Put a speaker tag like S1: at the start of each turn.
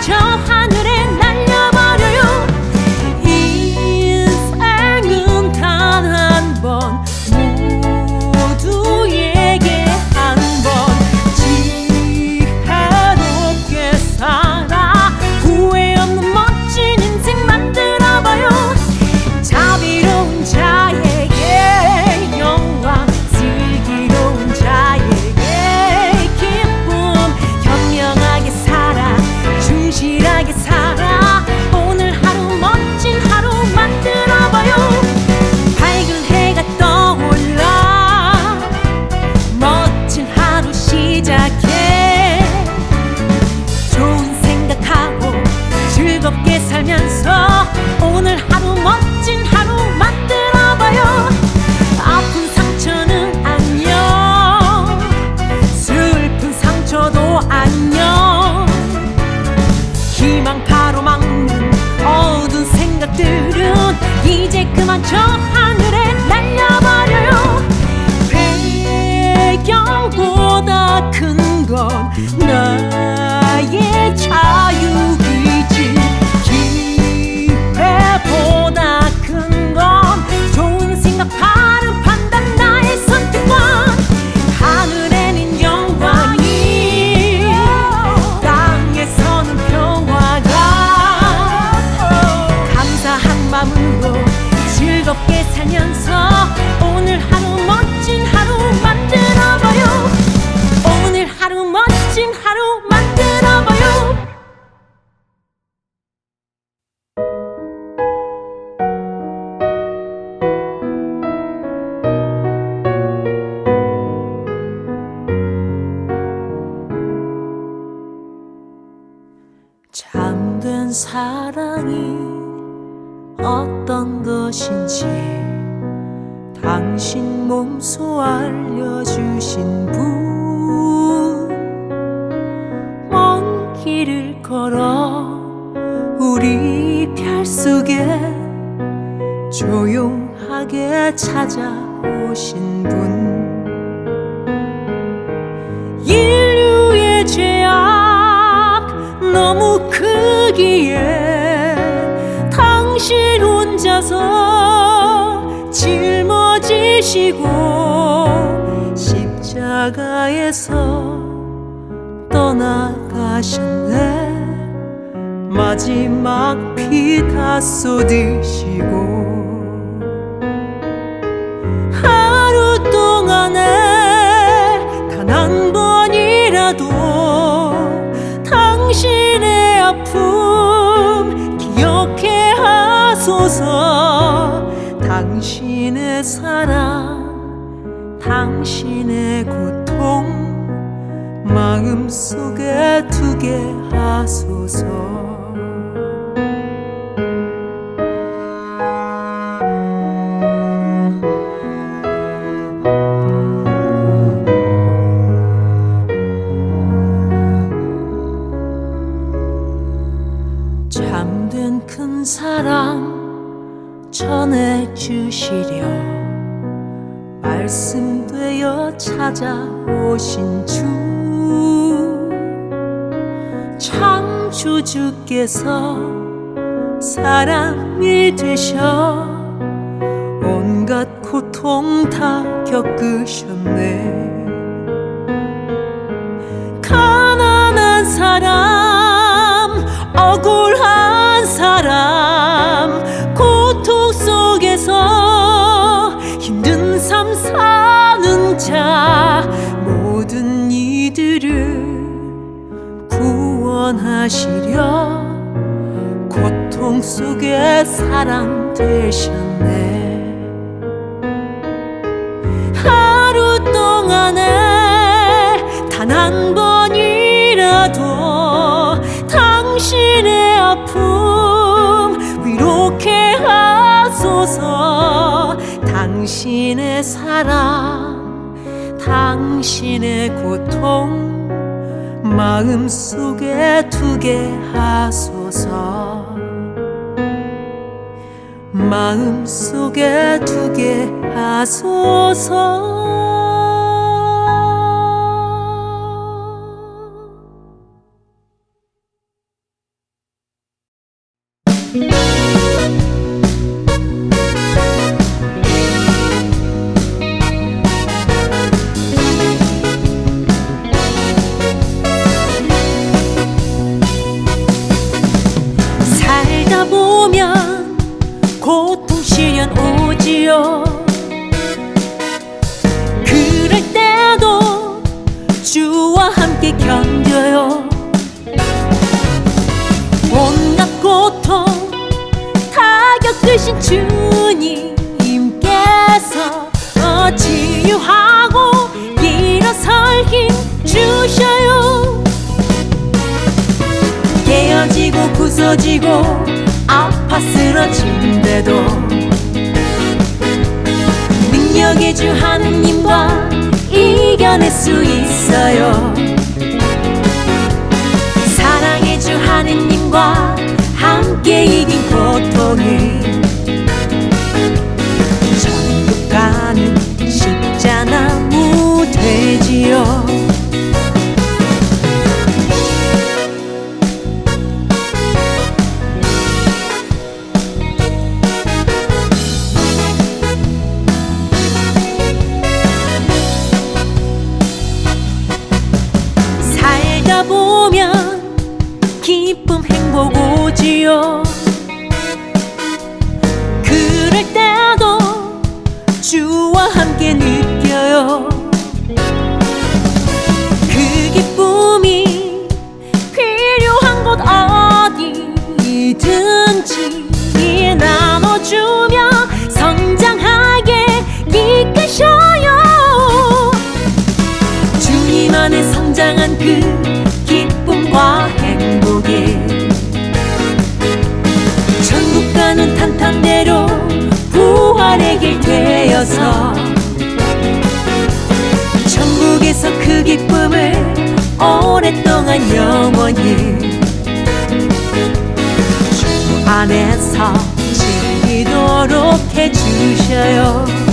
S1: 就好。No. 멋진 하루 만들어봐요. 잠든 사랑이 어떤 것인지 당신 몸소 알려주신 분 길을 걸어 우리 별 속에 조용하게 찾아오신 분. 인류의 죄악 너무 크기에 당신 혼자서 짊어지시고 십자가에서 떠나가셨네. 마지막 피 다 쏟으시고 하루 동안에 단 한 번이라도 당신의 아픔 기억해 하소서. 당신의 사랑 당신의 고통 마음속에 두게 하소서. 잠든 큰 사랑 전해 주시려 말씀되어 찾아오신 주 창조 주께서 사람이 되셔 온갖 고통 다 겪으셨네. 가난한 사람 속에 사랑 되셨네. 하루 동안에 단 한 번이라도 당신의 아픔 위로케 하소서. 당신의 사랑 당신의 고통 마음속에 두게 하소서 마음속에 두게 하소서 견뎌요. 온갖 고통 다 겪으신 주님께서 어, 치유하고 일어설 힘 주셔요. 깨어지고 부서지고 아파 쓰러진데도 능력의 주 하느님과 이겨낼 수 있어요 하느님과 함께 이긴 고통을 천국 가는 십자나무 되지요. 살다 보고지요. 그럴 때도 주와 함께 느껴요. 그 기쁨이 필요한 곳 어디든지 나눠주며 성장하게 이끄셔요. 주님 안에 성장한 그 되어서 천국에서 그 기쁨을 오랫동안 영원히 주 안에서 지도록 해주셔요